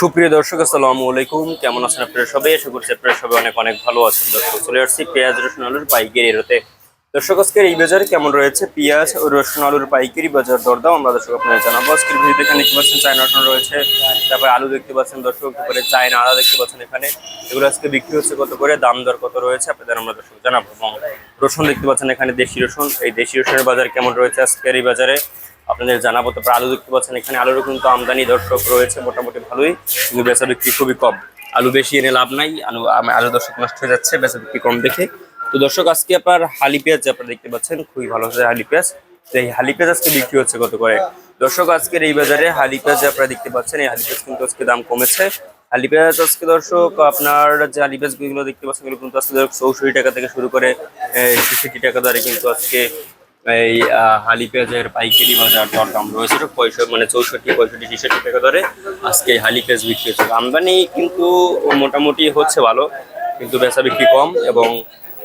সুপ্রিয় দর্শক, আসসালামু আলাইকুম। কেমন আছেন আপনারা সবাই? আশা করছি আপনারা সবাই অনেক অনেক ভালো আছেন। দর্শক, চলে আসছি পেঁয়াজ, রসুন, আলুর পাইকারি এরোতে দর্শক, আজকের এই বাজারে কেমন রয়েছে? পেঁয়াজ ও রসুন, আলুর পাইকারি বাজার দরদাম আমরা দর্শক আপনারা জানাব। আজকের ভিডিওতে এখানে দেখতে পাচ্ছেন চায়না রসুন রয়েছে, তারপরে আলু দেখতে পাচ্ছেন দর্শক, তারপরে চায়না আদা দেখতে পাচ্ছেন এখানে। এগুলো আজকে বিক্রি হচ্ছে কত করে, দাম দর কত রয়েছে, আপনাদের আমরা দর্শক জানাব। এবং রসুন দেখতে পাচ্ছেন এখানে দেশি রসুন। এই দেশি রসুনের বাজার কেমন রয়েছে আজকের এই বাজারে? আপনাদের জানাব। তারপর আলু দেখতে পাচ্ছেন, এখানে আলুরও কিন্তু আমদানি দর্শক রয়েছে, মোটামুটি ভালোই। কিন্তু বেচা বিক্রি খুবই কম। আলু বেশি এনে লাভ নাই, আলু আলু দর্শক নষ্ট হয়ে যাচ্ছে, বেচা বিক্রি কম দেখে। তো দর্শক, আজকে আপনার হালি পেঁয়াজ আপনারা দেখতে পাচ্ছেন, খুবই ভালো হচ্ছে হালি পেঁয়াজ। এই হালি পেঁয়াজ আজকে বিক্রি হচ্ছে কত করে? দর্শক, আজকের এই বাজারে হালি পেঁয়াজ আপনারা দেখতে পাচ্ছেন, এই হালি পেঁয়াজ কিন্তু আজকে দাম কমেছে। হালি পেঁয়াজ আজকে দর্শক, আপনার যে হালি পেঁয়াজগুলো দেখতে পাচ্ছেন, এগুলো কিন্তু আজকে দর্শক চৌষট্টি টাকা থেকে শুরু করে ছেষট্টি টাকা দরে কিন্তু আজকে এই হালি পেঁয়াজের পাইকারি বাজার দরদাম রয়েছে। তো পঁয়ষট্টি মানে চৌষট্টি, পঁয়ষট্টি, ছেষট্টি টাকা দরে আজকে হালি পেঁয়াজ বিক্রি হচ্ছে। আমদানি কিন্তু মোটামুটি হচ্ছে ভালো, কিন্তু বেচা বিক্রি কম এবং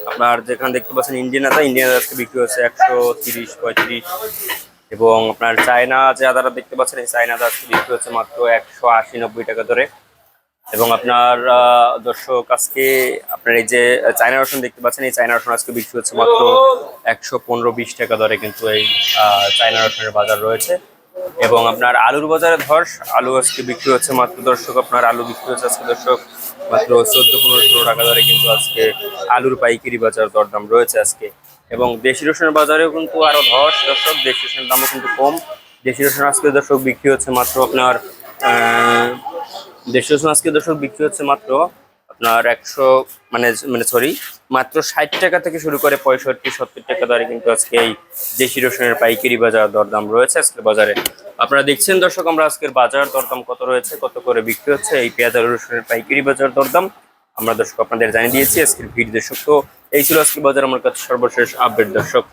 আপনার যেখানে দেখতে পাচ্ছেন ইন্ডিয়ান আদা ইন্ডিয়ান আজকে বিক্রি হচ্ছে একশো তিরিশ, পঁয়ত্রিশ এবং আপনার চায়না যে আদাটা দেখতে পাচ্ছেন, এই চায়না আদা আজকে বিক্রি হচ্ছে মাত্র একশো আশি, নব্বই টাকা দরে এবং আপনার দর্শক, আজকে আপনার এই যে চায়না রসুন দেখতে পাচ্ছেন, এই চায়না রসুন আজকে বিক্রি হচ্ছে মাত্র একশো পনেরো বিশ টাকা দরে কিন্তু এই চায়না রসুনের বাজার রয়েছে। এবং আপনার আলুর বাজারে ধস, আলু আজকে বিক্রি হচ্ছে মাত্র, দর্শক, আপনার আলু বিক্রি হচ্ছে আজকে, দর্শক, মাত্র চোদ্দ পনেরো ষোলো টাকা দরে কিন্তু আজকে আলুর পাইকারি বাজার দরদাম রয়েছে আজকে। এবং দেশি রসুনের বাজারেও কিন্তু আরও ধস, দর্শক, দেশি রসুনের দামও কিন্তু কম। দেশি রসুন আজকে, দর্শক, বিক্রি হচ্ছে মাত্র আপনার আহ, দেশি রসুন আজকে দর্শক বিক্রি হচ্ছে মাত্র আপনার একশো মানে মানে সরি মাত্র ষাট টাকা থেকে শুরু করে পঁয়ষট্টি সত্তর টাকা দরে কিন্তু আজকে এই দেশি রসুনের পাইকারি বাজার দরদাম রয়েছে আজকের বাজারে। আপনারা দেখছেন দর্শক আমরা আজকের বাজার দরদাম কত রয়েছে কত করে বিক্রি হচ্ছে এই পেঁয়াজ আর রসুনের পাইকারি বাজার দরদাম আমরা দর্শক আপনাদের জানিয়ে দিয়েছি আজকের ভিড় দর্শক তো এই ছিল আজকের বাজার আমার কাছে সর্বশেষ আপডেট দর্শক।